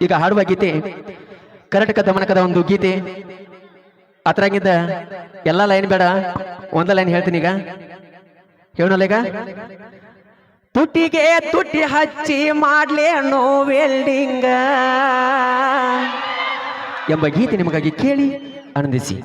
ಈಗ ಹಾಡುವ ಗೀತೆ ಕರ್ನಾಟಕ ದಮನಕದ ಒಂದು ಗೀತೆ. ಅದ್ರಾಗಿದ್ದ ಎಲ್ಲ ಲೈನ್ ಬೇಡ, ಒಂದ ಲೈನ್ ಹೇಳ್ತೀನಿ ಈಗ. ಹೇಳೋಲ್ಲ ಈಗ. ತುಟಿಗೆ ತುಟಿ ಹಚ್ಚಿ ಮಾಡ್ಲೇನೋ ವೆಲ್ಡಿಂಗ. ಎಂಬ ಗೀತೆ ನಿಮಗಾಗಿ ಕೇಳಿ ಆನಂದಿಸಿ.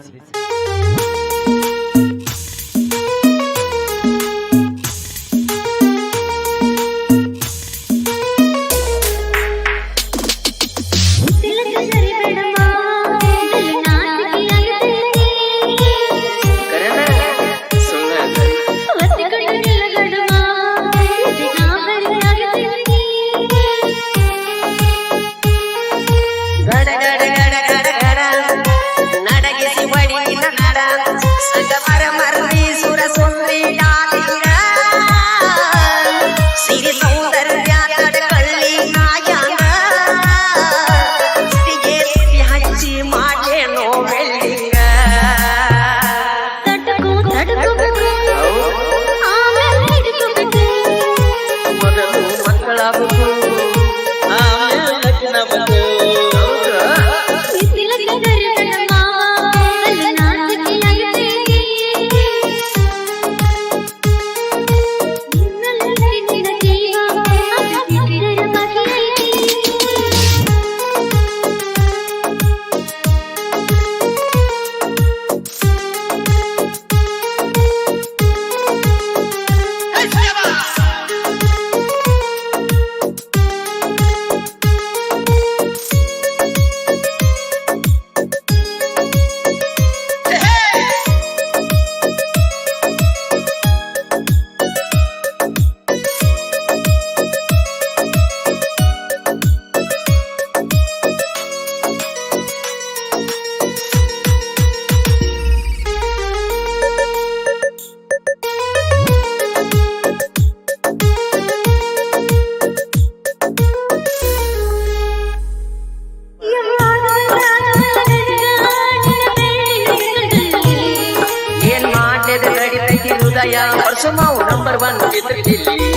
நமக்கு ಮಾಡಿದ ನಡಿತೈತಿ ಹೃದಯ ವರ್ಷ ನಂಬರ್ ಒನ್ ಚಿತ್ರದಲ್ಲಿ.